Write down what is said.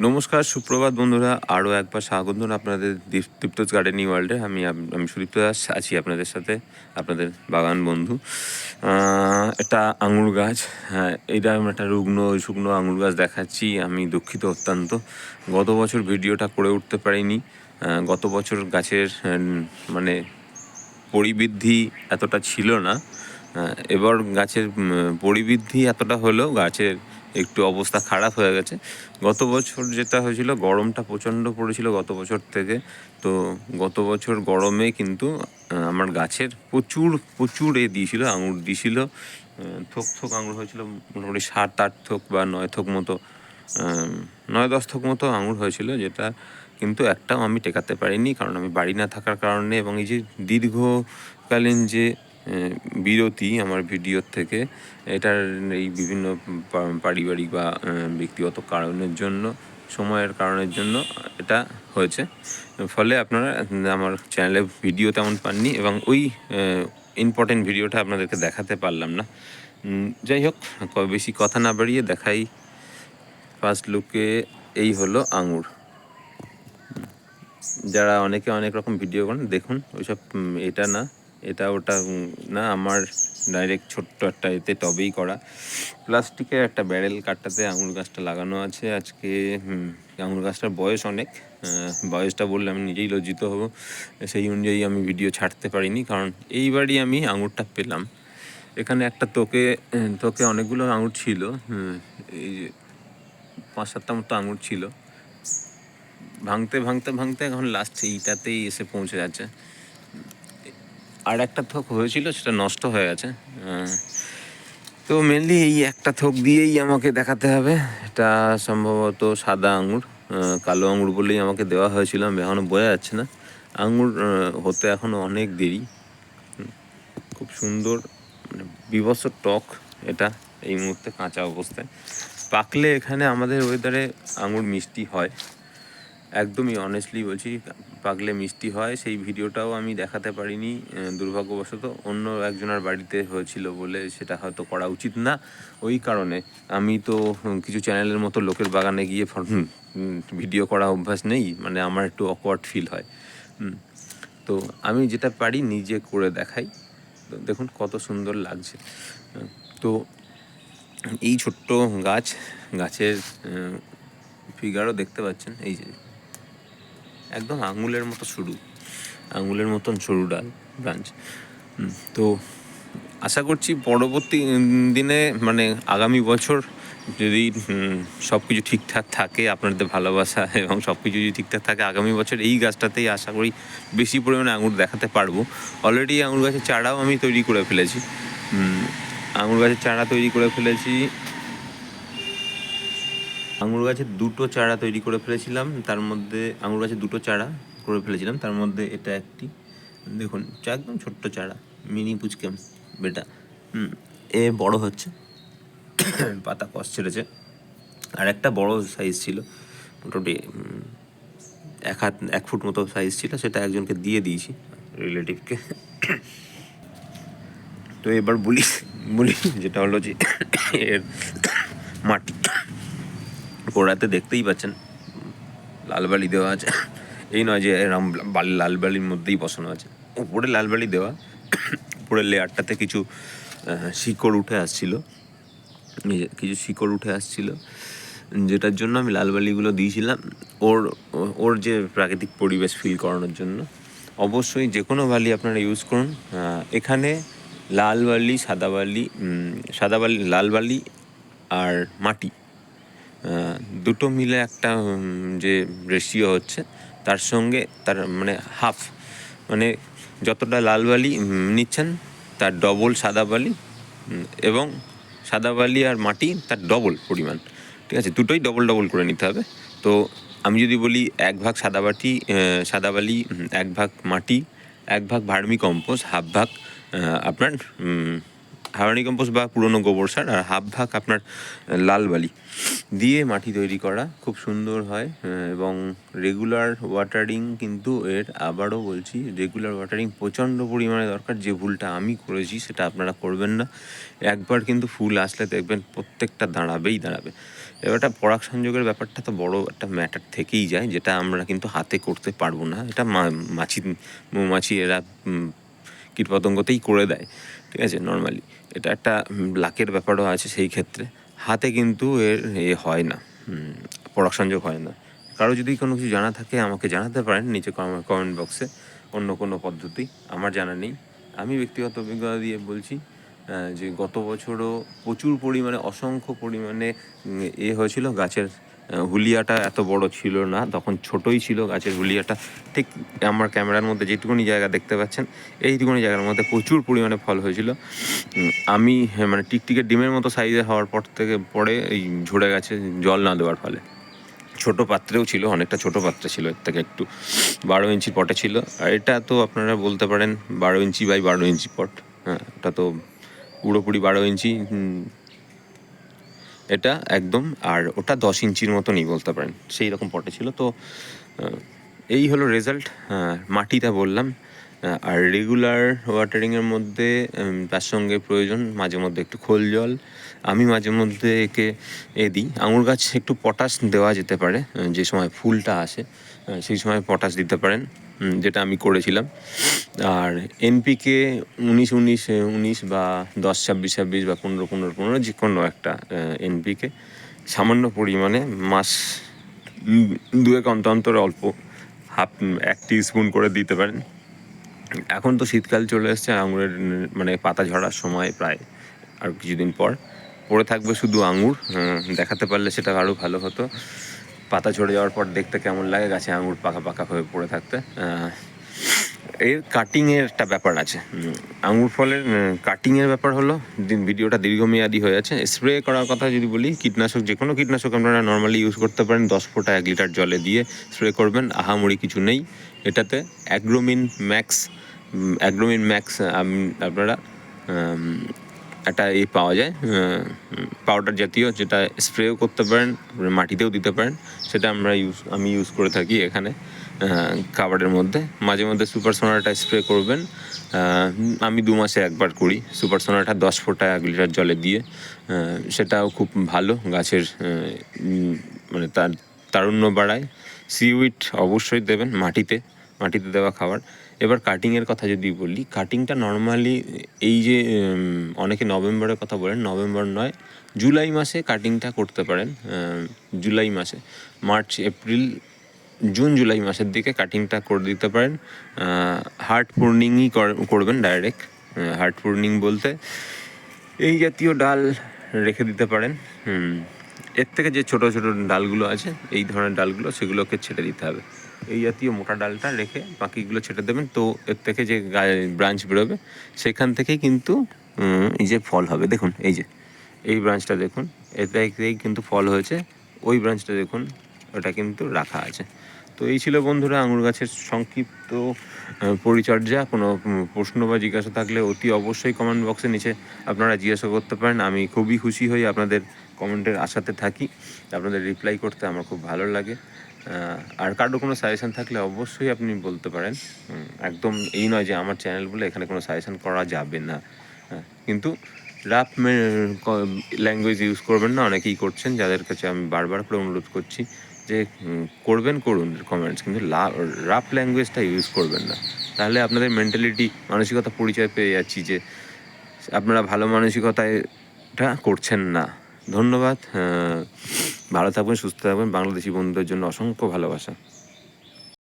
নমস্কার, সুপ্রভাত বন্ধুরা। আরও একবার স্বাগত আপনাদের দীপ- দীপ্তজ গার্ডেনিং ওয়ার্ল্ডে। আমি আমি সুদীপ্ত দাস, আছি আপনাদের সাথে, আপনাদের বাগান বন্ধু। এটা আঙুর গাছ। হ্যাঁ এটা আমি একটা রুগ্ন শুকনো আঙুর গাছ দেখাচ্ছি। আমি দুঃখিত অত্যন্ত। গত বছর ভিডিওটা করে উঠতে পারিনি। গত বছর গাছের মানে পরিবৃদ্ধি এতটা ছিল না। এবার গাছের পরিবৃদ্ধি এতটা হলেও গাছের একটু অবস্থা খারাপ হয়ে গেছে। গত বছর যেটা হয়েছিল, গরমটা প্রচণ্ড পড়েছিল গত বছর থেকে। তো গত বছর গরমে কিন্তু আমার গাছের প্রচুর প্রচুর এ দিয়েছিল, আঙুর দিয়েছিল। থোক থোক আঙুর হয়েছিল, মোটামুটি সাত আট থোক বা নয় থোক মতো নয় দশ থোক মতো আঙুর হয়েছিল, যেটা কিন্তু একটাও আমি টেকাতে পারিনি। কারণ আমি বাড়ি না থাকার কারণে এবং এই যে দীর্ঘকালীন যে বিরতি আমার ভিডিওর থেকে। এটার এই বিভিন্ন পারিবারিক বা ব্যক্তিগত কারণের জন্য, সময়ের কারণের জন্য এটা হয়েছে। ফলে আপনারা, আমার চ্যানেলে ভিডিও তেমন পাননি এবং ওই ইম্পর্টেন্ট ভিডিওটা আপনাদেরকে দেখাতে পারলাম না। যাই হোক বেশি কথা না বাড়িয়ে দেখাই। ফার্স্ট লুকে এই হলো আঙুর। যারা অনেকে অনেক রকম ভিডিও করেন দেখুন, ওইসব এটা না। এটা ওটা না, আমার ডাইরেক্ট ছোট্ট একটা এতে টবেই করা। প্লাস্টিকের একটা ব্যারেল কাটটাতে আঙুর গাছটা লাগানো আছে আজকে আঙুর গাছটার বয়স অনেক বয়সটা বললে আমি নিজেই লজ্জিত হব। সেই অনুযায়ী আমি ভিডিও ছাড়তে পারিনি, কারণ এইবারই আমি আঙুরটা পেলাম। এখানে একটা তোকে তোকে অনেকগুলো আঙুর ছিল এই যে পাঁচ সাতটা মতো আঙুর ছিল। ভাঙতে ভাঙতে ভাঙতে এখন লাস্ট এইটাতেই এসে পৌঁছে যাচ্ছে। আর একটা থোক হয়েছিল, সেটা নষ্ট হয়ে গেছে। তো মেনলি এই একটা থোক দিয়েই আমাকে দেখাতে হবে। এটা সম্ভবত সাদা আঙুর কালো আঙুর বলেই আমাকে দেওয়া হয়েছিল। আমি এখনও বোঝা যাচ্ছে না। আঙুর হতে এখনও অনেক দেরি। খুব সুন্দর মানে বিভৎস টক এটা এই মুহূর্তে কাঁচা অবস্থায়। পাকলে এখানে আমাদের ওয়েদারে আঙুর মিষ্টি হয়। একদমই অনেস্টলি বলছি পাকলে মিষ্টি হয়, সেই ভিডিওটাও আমি দেখাতে পারিনি দুর্ভাগ্যবশত অন্য একজনের বাড়িতে হয়েছিল বলে সেটা হয়তো করা উচিত না। ওই কারণে আমি তো কিছু চ্যানেলের মতো লোকের বাগানে গিয়ে ভিডিও করা অভ্যাস নেই মানে আমার একটু অকওয়ার্ড ফিল হয়। তো আমি যেটা পারি নিজে করে দেখাই। দেখুন কত সুন্দর লাগছে। তো এই ছোট্ট গাছ, গাছের ফিগারও দেখতে পাচ্ছেন, এই যে একদম আঙুলের মতো সরু আঙুলের মতন সরু ডাল ব্রাঞ্চ তো আশা করছি পরবর্তী দিনে মানে আগামী বছর যদি সব কিছু ঠিকঠাক থাকে আপনাদের ভালোবাসা এবং সব কিছু যদি ঠিকঠাক থাকে, আগামী বছর এই গাছটাতেই আশা করি বেশি পরিমাণে আঙুর দেখাতে পারব। অলরেডি আঙুর গাছের চারাও আমি তৈরি করে ফেলেছি। আঙুর গাছের চারা তৈরি করে ফেলেছি। আঙুর গাছের দুটো চারা তৈরি করে ফেলেছিলাম। তার মধ্যে আঙুর গাছের দুটো চারা করে ফেলেছিলাম। তার মধ্যে এটা একটি, দেখুন একদম ছোট্ট চারা, মিনি পুচকে বেটা। এ বড় হচ্ছে। পাতা কষ ছেড়েছে। আর একটা বড় সাইজ ছিল। মোটামুটি এক হাত, এক ফুট মতো সাইজ ছিল। সেটা একজনকে দিয়ে দিয়েছি রিলেটিভকে তো এবার বলি বলি, যেটা হলো যে এর মাটি। গোড়াতে দেখতেই পাচ্ছেন। লালবালি দেওয়া আছে। এই নয় যে এরম বালি, লালবালির মধ্যেই বসানো আছে। উপরে লালবালি দেওয়া, উপরের লেয়ারটাতে কিছু শিকড় উঠে আসছিল। কিছু শিকড় উঠে আসছিল। যেটার জন্য আমি লালবালিগুলো দিয়েছিলাম। ওর ওর যে প্রাকৃতিক পরিবেশ ফিল করানোর জন্য। অবশ্যই যে কোনো বালি আপনারা ইউজ করুন। এখানে লাল বালি সাদা বালি সাদা বালি লাল বালি আর মাটি। দুটো মিলে একটা যে রেশিও হচ্ছে, তার সঙ্গে তার মানে হাফ মানে যতটা লাল বালি নিচ্ছেন, তার ডবল সাদা বালি এবং সাদা বালি আর মাটি, তার ডবল পরিমাণ, ঠিক আছে? দুটোই ডবল ডবল করে নিতে হবে। তো আমি যদি বলি এক ভাগ সাদা বাটি সাদা বালি এক ভাগ মাটি, এক ভাগ ভার্মি কম্পোস্ট, হাফ ভাগ আপনার হাওয়ানি কম্পোস্ট বা পুরনো গোবর সার, আর হাফ ভাগ আপনার লাল বালি। দিয়ে মাটি তৈরি করা খুব সুন্দর হয় এবং রেগুলার ওয়াটারিং কিন্তু এর আবারও বলছি রেগুলার ওয়াটারিং প্রচণ্ড পরিমাণে দরকার। যে ভুলটা আমি করেছি সেটা আপনারা করবেন না। একবার কিন্তু ফুল আসলে দেখবেন প্রত্যেকটা দাঁড়াবেই দাঁড়াবে। এবারটা পরাগ সংযোগের ব্যাপারটা তো বড় একটা ম্যাটার থেকেই যায়, যেটা আমরা কিন্তু হাতে করতে পারব না। এটা মাছি, মৌমাছি এরা কীটপতঙ্গতেই করে দেয়, ঠিক আছে? নর্মালি এটা একটা লাকের ব্যাপারও আছে সেই ক্ষেত্রে। হাতে কিন্তু এর এ হয় না। প্রোডাকশনযোগ হয় না। কারও যদি কোনো কিছু জানা থাকে, আমাকে জানাতে পারেন নিচে কমেন্ট বক্সে অন্য কোনো পদ্ধতি আমার জানা নেই। আমি ব্যক্তিগত অভিজ্ঞতা দিয়ে বলছি যে গত বছরও প্রচুর পরিমাণে, অসংখ্য পরিমাণে এ হয়েছিল গাছের হুলিয়াটা এত বড় ছিল না তখন ছোটই ছিল গাছের হুলিয়াটা। ঠিক আমার ক্যামেরার মধ্যে যেটুকুনি জায়গা দেখতে পাচ্ছেন এইটুকুনি জায়গার মধ্যে প্রচুর পরিমাণে ফল হয়েছিল। আমি হ্যাঁ, মানে টিকটিকের ডিমের মতো সাইজে হওয়ার পর থেকে পরে এই ঝরে গেছে জল না দেওয়ার ফলে। ছোট পাত্রেও ছিল অনেকটা ছোট পাত্রে ছিল এর থেকে একটু বারো ইঞ্চি পটে ছিল। আর এটা তো আপনারা বলতে পারেন বারো ইঞ্চি বাই বারো ইঞ্চি পট হ্যাঁ এটা তো পুরোপুরি বারো ইঞ্চি এটা একদম, আর ওটা দশ ইঞ্চির মতনই বলতে পারেন, সেই রকম পটে ছিল। তো এই হলো রেজাল্ট মাটিটা বললাম। আর রেগুলার ওয়াটারিংয়ের মধ্যে তার সঙ্গে প্রয়োজন, মাঝে মধ্যে একটু খোল জল আমি মাঝে মধ্যে একে এ দিই। আঙুর গাছ একটু পটাশ দেওয়া যেতে পারে যে সময় ফুলটা আসে সেই সময় পটাশ দিতে পারেন যেটা আমি করেছিলাম। আর এনপিকে উনিশ উনিশ উনিশ বা দশ, ছাব্বিশ ছাব্বিশ বা পনেরো পনেরো পনেরো যে কোনো একটা এনপিকে সামান্য পরিমাণে মাস দুয়েক অন্তর অন্তর অল্প হাফ, এক স্পুন করে দিতে পারেন। এখন তো শীতকাল চলে এসছে, আঙুরের মানে পাতা ঝরার সময় প্রায় আর কিছুদিন পর। পড়ে থাকবে শুধু আঙুর দেখাতে পারলে সেটা আরও ভালো হতো। পাতা ঝরে যাওয়ার পর দেখতে কেমন লাগে, গাছে আঙুর পাকা পাকা হয়ে পড়ে থাকতে। এর কাটিংয়ের একটা ব্যাপার আছে। আঙুর ফলের কাটিংয়ের ব্যাপার হলো ভিডিওটা দীর্ঘমেয়াদী হয়ে আছে। স্প্রে করার কথা যদি বলি, কীটনাশক যে কোনো কীটনাশক আপনারা নর্মালি ইউজ করতে পারেন, দশ ফোঁটা এক লিটার জলে দিয়ে স্প্রে করবেন, আহামরি কিছু নেই। এটাতে অ্যাগ্রোমিন ম্যাক্স অ্যাগ্রোমিন ম্যাক্স আপনারা একটা এ পাওয়া যায় পাউডার জাতীয়, যেটা স্প্রেও করতে পারেন মাটিতেও দিতে পারেন, সেটা আমরা ইউজ আমি ইউজ করে থাকি এখানে খাবারের মধ্যে। মাঝে মধ্যে সুপার সোনাটা স্প্রে করবেন আমি দু মাসে একবার করি সুপার সোনাটা দশ ফোঁটা এক লিটার জলে দিয়ে সেটাও খুব ভালো, গাছের মানে তার, তারুণ্য বাড়ায়। সিউইট অবশ্যই দেবেন মাটিতে মাটিতে দেওয়া খাবার। এবার কাটিংয়ের কথা যদি বলি কাটিংটা নর্মালি এই যে অনেকে নভেম্বরের কথা বলেন, নভেম্বর নয়, জুলাই মাসে কাটিংটা করতে পারেন জুলাই মাসে। মার্চ, এপ্রিল, জুন, জুলাই মাসের দিকে কাটিংটা করে দিতে পারেন। হার্ট পূর্ণিংই করবেন ডাইরেক্ট হার্ট পূর্ণিং বলতে। এই জাতীয় ডাল রেখে দিতে পারেন এর থেকে যে ছোট ছোট ডালগুলো আছে, এই ধরনের ডালগুলো, সেগুলোকে ছেটে দিতে হবে। এই জাতীয় মোটা ডালটা রেখে বাকিগুলো ছেটে দেবেন। তো এর থেকে যে ব্রাঞ্চ বেরোবে, সেখান থেকেই কিন্তু এই যে ফল হবে। দেখুন, এই যে, এই ব্রাঞ্চটা দেখুন এতেই কিন্তু ফল হয়েছে, ওই ব্রাঞ্চটা দেখুন, ওটা কিন্তু রাখা আছে। তো এই ছিল বন্ধুরা আঙুর গাছের সংক্ষিপ্ত পরিচর্যা। কোনো প্রশ্ন বা জিজ্ঞাসা থাকলে অতি অবশ্যই কমেন্ট বক্সে নিচে আপনারা জিজ্ঞাসা করতে পারেন। আমি খুবই খুশি হই আপনাদের কমেন্টের আশাতে থাকি, আপনাদের রিপ্লাই করতে আমার খুব ভালো লাগে। আর কারও কোনো সাজেশান থাকলে অবশ্যই আপনি বলতে পারেন। একদম এই নয় যে আমার চ্যানেল বলে এখানে কোনো সাজেশান করা যাবে না। কিন্তু রাফ ল্যাঙ্গুয়েজ ইউজ করবেন না, অনেকেই করছেন, যাদের কাছে আমি বারবার করে অনুরোধ করছি যে করবেন, করুন কমেন্টস কিন্তু রাফ ল্যাঙ্গুয়েজটা ইউজ করবেন না। তাহলে আপনাদের মেন্টালিটি মানসিকতা পরিচয় পেয়ে যাচ্ছি যে, আপনারা ভালো মানসিকতায় করছেন না। ধন্যবাদ। ভালো থাকবেন সুস্থ থাকবেন। বাংলাদেশি বন্ধুদের জন্য অসংখ্য ভালোবাসা।